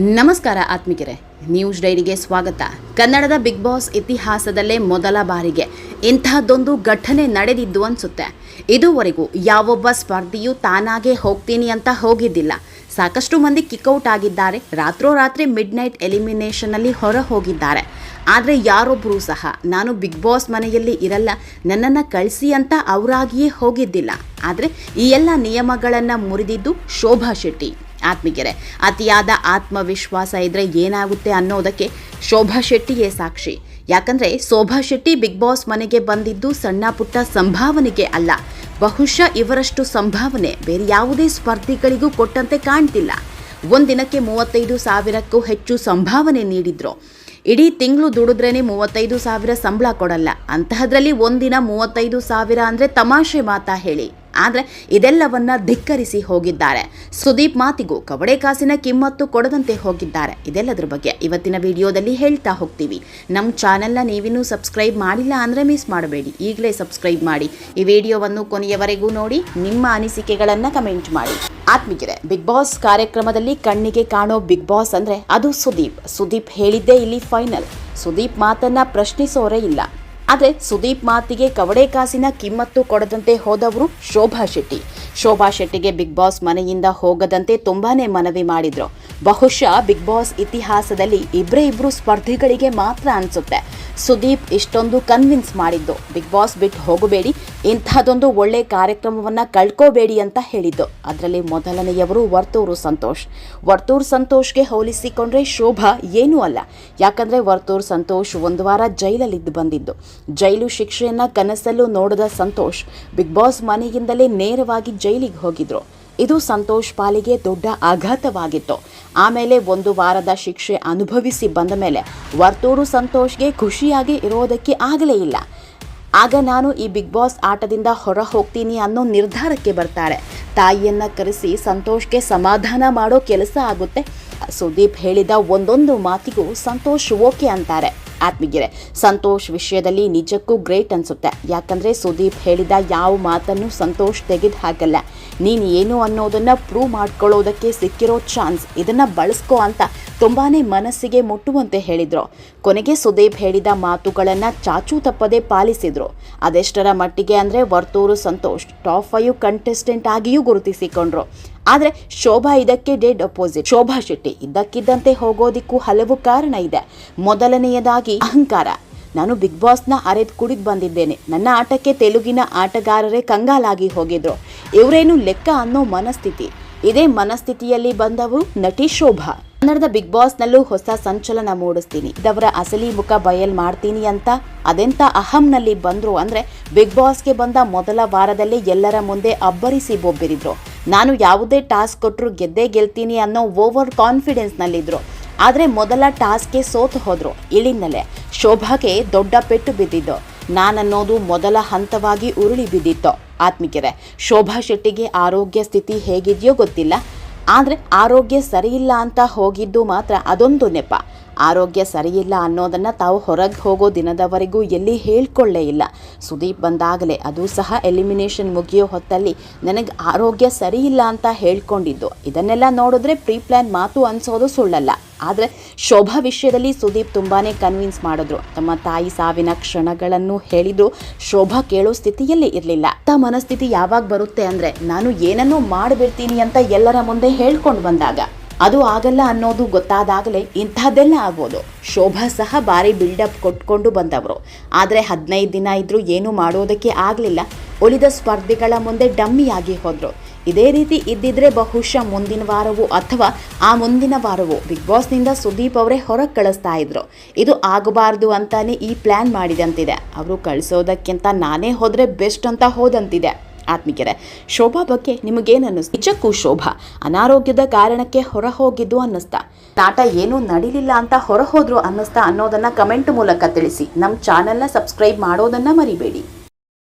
ನಮಸ್ಕಾರ ಆತ್ಮಿಕರೇ ನ್ಯೂಸ್ ಡೈರಿಗೆ ಸ್ವಾಗತ. ಕನ್ನಡದ ಬಿಗ್ ಬಾಸ್ ಇತಿಹಾಸದಲ್ಲೇ ಮೊದಲ ಬಾರಿಗೆ ಇಂತಹದ್ದೊಂದು ಘಟನೆ ನಡೆದಿದ್ದು ಅನಿಸುತ್ತೆ. ಇದುವರೆಗೂ ಯಾವೊಬ್ಬ ಸ್ಪರ್ಧಿಯು ತಾನಾಗೆ ಹೋಗ್ತೀನಿ ಅಂತ ಹೋಗಿದ್ದಿಲ್ಲ. ಸಾಕಷ್ಟು ಮಂದಿ ಕಿಕ್ಔಟ್ ಆಗಿದ್ದಾರೆ, ರಾತ್ರೋರಾತ್ರಿ ಮಿಡ್ ನೈಟ್ ಎಲಿಮಿನೇಷನಲ್ಲಿ ಹೊರ ಹೋಗಿದ್ದಾರೆ ಆದರೆ ಯಾರೊಬ್ಬರೂ ಸಹ, ನಾನು ಬಿಗ್ ಬಾಸ್ ಮನೆಯಲ್ಲಿ ಇರಲ್ಲ, ನನ್ನನ್ನು ಕಳಿಸಿ ಅಂತ ಅವರಾಗಿಯೇ ಹೋಗಿದ್ದಿಲ್ಲ. ಆದರೆ ಈ ಎಲ್ಲ ನಿಯಮಗಳನ್ನು ಮುರಿದಿದ್ದು ಶೋಭಾ ಶೆಟ್ಟಿ. ಆತ್ಮಿಗೆರೆ ಅತಿಯಾದ ಆತ್ಮವಿಶ್ವಾಸ ಇದ್ರೆ ಏನಾಗುತ್ತೆ ಅನ್ನೋದಕ್ಕೆ ಶೋಭಾ ಶೆಟ್ಟಿಯೇ ಸಾಕ್ಷಿ. ಯಾಕಂದ್ರೆ ಶೋಭಾ ಶೆಟ್ಟಿ ಬಿಗ್ ಬಾಸ್ ಮನೆಗೆ ಬಂದಿದ್ದು ಸಣ್ಣ ಪುಟ್ಟ ಸಂಭಾವನೆಗೆ ಅಲ್ಲ. ಬಹುಶಃ ಇವರಷ್ಟು ಸಂಭಾವನೆ ಬೇರೆ ಯಾವುದೇ ಸ್ಪರ್ಧಿಗಳಿಗೂ ಕೊಟ್ಟಂತೆ ಕಾಣ್ತಿಲ್ಲ. ಒಂದಿನಕ್ಕೆ ಮೂವತ್ತೈದು ಸಾವಿರಕ್ಕೂ ಹೆಚ್ಚು ಸಂಭಾವನೆ ನೀಡಿದ್ರು. ಇಡೀ ತಿಂಗಳು ದುಡಿದ್ರೇನೆ ಮೂವತ್ತೈದು ಸಾವಿರ ಸಂಬಳ ಕೊಡಲ್ಲ. ಅಂತಹದ್ರಲ್ಲಿ ಒಂದಿನ ಮೂವತ್ತೈದು ಸಾವಿರ ಅಂದರೆ ತಮಾಷೆ ಮಾತಾ ಹೇಳಿ. ಆದರೆ ಇದೆಲ್ಲವನ್ನ ಧಿಕ್ಕರಿಸಿ ಹೋಗಿದ್ದಾರೆ. ಸುದೀಪ್ ಮಾತಿಗೂ ಕವಡೆ ಕಾಸಿನ ಕಿಮ್ಮತ್ತು ಕೊಡದಂತೆ ಹೋಗಿದ್ದಾರೆ. ಇದೆಲ್ಲದರ ಬಗ್ಗೆ ಇವತ್ತಿನ ವಿಡಿಯೋದಲ್ಲಿ ಹೇಳ್ತಾ ಹೋಗ್ತೀವಿ. ನಮ್ಮ ಚಾನೆಲ್ನ ನೀವಿನ್ನೂ ಸಬ್ಸ್ಕ್ರೈಬ್ ಮಾಡಿಲ್ಲ ಅಂದರೆ ಮಿಸ್ ಮಾಡಬೇಡಿ. ಈಗಲೇ ಸಬ್ಸ್ಕ್ರೈಬ್ ಮಾಡಿ. ಈ ವಿಡಿಯೋವನ್ನು ಕೊನೆಯವರೆಗೂ ನೋಡಿ, ನಿಮ್ಮ ಅನಿಸಿಕೆಗಳನ್ನು ಕಮೆಂಟ್ ಮಾಡಿ. ಆತ್ಮಿಗಿದೆ ಬಿಗ್ ಬಾಸ್ ಕಾರ್ಯಕ್ರಮದಲ್ಲಿ ಕಣ್ಣಿಗೆ ಕಾಣೋ ಬಿಗ್ ಬಾಸ್ ಅಂದರೆ ಅದು ಸುದೀಪ್. ಸುದೀಪ್ ಹೇಳಿದ್ದೇ ಇಲ್ಲಿ ಫೈನಲ್. ಸುದೀಪ್ ಮಾತನ್ನ ಪ್ರಶ್ನಿಸೋರೇ ಇಲ್ಲ. ಆದರೆ ಸುದೀಪ್ ಮಾತಿಗೆ ಕವಡೆ ಕಾಸಿನ ಕಿಮ್ಮತ್ತು ಕೊಡದಂತೆ ಹೋದವರು ಶೋಭಾ ಶೆಟ್ಟಿ. ಶೋಭಾ ಶೆಟ್ಟಿಗೆ ಬಿಗ್ ಬಾಸ್ ಮನೆಯಿಂದ ಹೋಗದಂತೆ ತುಂಬಾನೇ ಮನವಿ ಮಾಡಿದ್ರು. ಬಹುಶಃ ಬಿಗ್ ಬಾಸ್ ಇತಿಹಾಸದಲ್ಲಿ ಇಬ್ಬರೇ ಇಬ್ಬರು ಸ್ಪರ್ಧಿಗಳಿಗೆ ಮಾತ್ರ ಅನ್ಸುತ್ತೆ. ಸುದೀಪ್ ಇಷ್ಟೊಂದು ಕನ್ವಿನ್ಸ್ ಮಾಡಿದ್ದು. ಬಿಗ್ ಬಾಸ್ ಬಿಟ್ಟು ಹೋಗಬೇಡಿ, ಇಂಥದ್ದೊಂದು ಒಳ್ಳೆ ಕಾರ್ಯಕ್ರಮವನ್ನು ಕಳ್ಕೋಬೇಡಿ ಅಂತ ಹೇಳಿದ್ದು. ಅದರಲ್ಲಿ ಮೊದಲನೆಯವರು ವರ್ತೂರು ಸಂತೋಷ್. ವರ್ತೂರ್ ಸಂತೋಷ್ಗೆ ಹೋಲಿಸಿಕೊಂಡ್ರೆ ಶೋಭಾ ಏನೂ ಅಲ್ಲ. ಯಾಕಂದರೆ ವರ್ತೂರ್ ಸಂತೋಷ್ ಒಂದು ವಾರ ಜೈಲಲ್ಲಿದ್ದು ಬಂದಿದ್ದು. ಜೈಲು ಶಿಕ್ಷೆಯನ್ನು ಕನಸಲ್ಲೂ ನೋಡದ ಸಂತೋಷ್ ಬಿಗ್ ಬಾಸ್ ಮನೆಯಿಂದಲೇ ನೇರವಾಗಿ ಜೈಲಿಗೆ ಹೋಗಿದ್ರು. ಇದು ಸಂತೋಷ್ ಪಾಲಿಗೆ ದೊಡ್ಡ ಆಘಾತವಾಗಿತ್ತು. ಆಮೇಲೆ ಒಂದು ವಾರದ ಶಿಕ್ಷೆ ಅನುಭವಿಸಿ ಬಂದ ಮೇಲೆ ವರ್ತೂರು ಸಂತೋಷ್ಗೆ ಖುಷಿಯಾಗಿ ಇರೋದಕ್ಕೆ ಆಗಲೇ ಇಲ್ಲ. ಆಗ ನಾನು ಈ ಬಿಗ್ ಬಾಸ್ ಆಟದಿಂದ ಹೊರ ಹೋಗ್ತೀನಿ ಅನ್ನೋ ನಿರ್ಧಾರಕ್ಕೆ ಬರ್ತಾರೆ. ತಾಯಿಯನ್ನು ಕರೆಸಿ ಸಂತೋಷ್ಗೆ ಸಮಾಧಾನ ಮಾಡೋ ಕೆಲಸ ಆಗುತ್ತೆ. ಸುದೀಪ್ ಹೇಳಿದ ಒಂದೊಂದು ಮಾತಿಗೂ ಸಂತೋಷ್ ಓಕೆ ಅಂತಾರೆ. ಆತ್ಮೀಗೆರೆ ಸಂತೋಷ್ ವಿಷಯದಲ್ಲಿ ನಿಜಕ್ಕೂ ಗ್ರೇಟ್ ಅನ್ಸುತ್ತೆ. ಯಾಕಂದರೆ ಸುದೀಪ್ ಹೇಳಿದ ಯಾವ ಮಾತನ್ನು ಸಂತೋಷ್ ತೆಗೆದು ಹಾಕಲ್ಲ. ನೀನು ಏನು ಅನ್ನೋದನ್ನು ಪ್ರೂವ್ ಮಾಡ್ಕೊಳ್ಳೋದಕ್ಕೆ ಸಿಕ್ಕಿರೋ ಚಾನ್ಸ್ ಇದನ್ನು ಬಳಸ್ಕೋ ಅಂತ ತುಂಬಾ ಮನಸ್ಸಿಗೆ ಮುಟ್ಟುವಂತೆ ಹೇಳಿದರು. ಕೊನೆಗೆ ಸುದೀಪ್ ಹೇಳಿದ ಮಾತುಗಳನ್ನು ಚಾಚು ತಪ್ಪದೆ ಪಾಲಿಸಿದ್ರು. ಅದೆಷ್ಟರ ಮಟ್ಟಿಗೆ ಅಂದರೆ Varthur Santhosh top five contestant ಆಗಿಯೂ ಗುರುತಿಸಿಕೊಂಡ್ರು. ಆದರೆ ಶೋಭಾ ಇದಕ್ಕೆ ಡೆಡ್ ಅಪೋಸಿಟ್. ಶೋಭಾ ಶೆಟ್ಟಿ ಇದ್ದಕ್ಕಿದ್ದಂತೆ ಹೋಗೋದಿಕ್ಕೂ ಹಲವು ಕಾರಣ ಇದೆ. ಮೊದಲನೆಯದಾಗಿ ಅಹಂಕಾರ. ನಾನು ಬಿಗ್ ಬಾಸ್ನ ಅರೆದು ಕುಡಿದು ಬಂದಿದ್ದೇನೆ. ನನ್ನ ಆಟಕ್ಕೆ ತೆಲುಗಿನ ಆಟಗಾರರೇ ಕಂಗಾಲಾಗಿ ಹೋಗಿದ್ರು. ಇವರೇನು ಲೆಕ್ಕ ಅನ್ನೋ ಮನಸ್ಥಿತಿ. ಇದೇ ಮನಸ್ಥಿತಿಯಲ್ಲಿ ಬಂದವರು ನಟಿ ಶೋಭಾ. ಕನ್ನಡದ ಬಿಗ್ ಬಾಸ್ನಲ್ಲೂ ಹೊಸ ಸಂಚಲನ ಮೂಡಿಸ್ತೀನಿ. ಇದವರ ಅಸಲಿ ಮುಖ ಬಯಲ್ ಮಾಡ್ತೀನಿ ಅಂತ ಅದೆಂತ ಅಹಂನಲ್ಲಿ ಬಂದ್ರು ಅಂದ್ರೆ ಬಿಗ್ ಬಾಸ್ಗೆ ಬಂದ ಮೊದಲ ವಾರದಲ್ಲಿ ಎಲ್ಲರ ಮುಂದೆ ಅಬ್ಬರಿಸಿ ಬೊಬ್ಬಿರಿದ್ರು. ನಾನು ಯಾವುದೇ ಟಾಸ್ಕ್ ಕೊಟ್ಟರು ಗೆದ್ದೇ ಗೆಲ್ತೀನಿ ಅನ್ನೋ ಓವರ್ ಕಾನ್ಫಿಡೆನ್ಸ್ನಲ್ಲಿದ್ದರು ಆದರೆ ಮೊದಲ ಟಾಸ್ಕ್ಗೆ ಸೋತು ಹೋದರು. ಇಳಿನಲ್ಲೇ ಶೋಭಾಗೆ ದೊಡ್ಡ ಪೆಟ್ಟು ಬಿದ್ದಿದ್ದು. ನಾನನ್ನೋದು ಮೊದಲ ಹಂತವಾಗಿ ಉರುಳಿ ಬಿದ್ದಿತ್ತು. ಆತ್ಮಿಕರೆ, ಶೋಭಾ ಶೆಟ್ಟಿಗೆ ಆರೋಗ್ಯ ಸ್ಥಿತಿ ಹೇಗಿದೆಯೋ ಗೊತ್ತಿಲ್ಲ. ಆದರೆ ಆರೋಗ್ಯ ಸರಿಯಿಲ್ಲ ಅಂತ ಹೋಗಿದ್ದು ಮಾತ್ರ ಅದೊಂದು ನೆಪ. ಆರೋಗ್ಯ ಸರಿಯಿಲ್ಲ ಅನ್ನೋದನ್ನು ತಾವು ಹೊರಗೆ ಹೋಗೋ ದಿನದವರೆಗೂ ಎಲ್ಲಿ ಹೇಳ್ಕೊಳ್ಳೇ ಇಲ್ಲ. ಸುದೀಪ್ ಬಂದಾಗಲೇ ಅದು ಸಹ ಎಲಿಮಿನೇಷನ್ ಮುಗಿಯೋ ಹೊತ್ತಲ್ಲಿ ನನಗೆ ಆರೋಗ್ಯ ಸರಿಯಿಲ್ಲ ಅಂತ ಹೇಳ್ಕೊಂಡಿದ್ದು. ಇದನ್ನೆಲ್ಲ ನೋಡಿದ್ರೆ ಪ್ರೀ ಪ್ಲ್ಯಾನ್ ಮಾತು ಅನಿಸೋದು ಸುಳ್ಳಲ್ಲ. ಆದರೆ ಶೋಭಾ ವಿಷಯದಲ್ಲಿ ಸುದೀಪ್ ತುಂಬಾ ಕನ್ವಿನ್ಸ್ ಮಾಡಿದ್ರು. ತಮ್ಮ ತಾಯಿ ಸಾವಿನ ಕ್ಷಣಗಳನ್ನು ಹೇಳಿದ್ರು. ಶೋಭಾ ಕೇಳೋ ಸ್ಥಿತಿಯಲ್ಲಿ ಇರಲಿಲ್ಲ. ತ ಮನಸ್ಥಿತಿ ಯಾವಾಗ ಬರುತ್ತೆ ಅಂದರೆ, ನಾನು ಏನನ್ನೂ ಮಾಡಿಬಿಡ್ತೀನಿ ಅಂತ ಎಲ್ಲರ ಮುಂದೆ ಹೇಳ್ಕೊಂಡು ಬಂದಾಗ. ಅದು ಆಗಲ್ಲ ಅನ್ನೋದು ಗೊತ್ತಾದಾಗಲೇ ಇಂಥದ್ದೆಲ್ಲ ಆಗ್ಬೋದು. ಶೋಭಾ ಸಹ ಭಾರಿ ಬಿಲ್ಡಪ್ ಕೊಟ್ಕೊಂಡು ಬಂದವರು. ಆದರೆ ಹದಿನೈದು ದಿನ ಇದ್ದರೂ ಏನೂ ಮಾಡೋದಕ್ಕೆ ಆಗಲಿಲ್ಲ. ಉಳಿದ ಸ್ಪರ್ಧಿಗಳ ಮುಂದೆ ಡಮ್ಮಿಯಾಗಿ ಹೋದರು. ಇದೇ ರೀತಿ ಇದ್ದಿದ್ರೆ ಬಹುಶಃ ಮುಂದಿನ ವಾರವೂ ಅಥವಾ ಆ ಮುಂದಿನ ವಾರವೂ ಬಿಗ್ ಬಾಸ್ನಿಂದ ಸುದೀಪ್ ಅವರೇ ಹೊರಗೆ ಕಳಿಸ್ತಾ ಇದ್ರು. ಇದು ಆಗಬಾರ್ದು ಅಂತಾನೆ ಈ ಪ್ಲ್ಯಾನ್ ಮಾಡಿದಂತಿದೆ. ಅವರು ಕಳಿಸೋದಕ್ಕಿಂತ ನಾನೇ ಹೋದರೆ ಬೆಸ್ಟ್ ಅಂತ ಹೋದಂತಿದೆ. ಆತ್ಮಿಕರೆ, ಶೋಭಾ ಬಗ್ಗೆ ನಿಮಗೇನು ಅನ್ನಿಸ್ತು ನಿಜಕ್ಕೂ ಶೋಭಾ, ಅನಾರೋಗ್ಯದ ಕಾರಣಕ್ಕೆ ಹೊರ ಹೋಗಿದ್ದು ಅನ್ನಿಸ್ತಾ. ನಾಟ ಏನೂ ನಡೀಲಿಲ್ಲ ಅಂತ ಹೊರ ಹೋದ್ರು ಅನ್ನಿಸ್ತಾ ಅನ್ನೋದನ್ನ ಕಮೆಂಟ್ ಮೂಲಕ ತಿಳಿಸಿ. ನಮ್ಮ ಚಾನೆಲ್ನ ಸಬ್ಸ್ಕ್ರೈಬ್ ಮಾಡೋದನ್ನ ಮರಿಬೇಡಿ.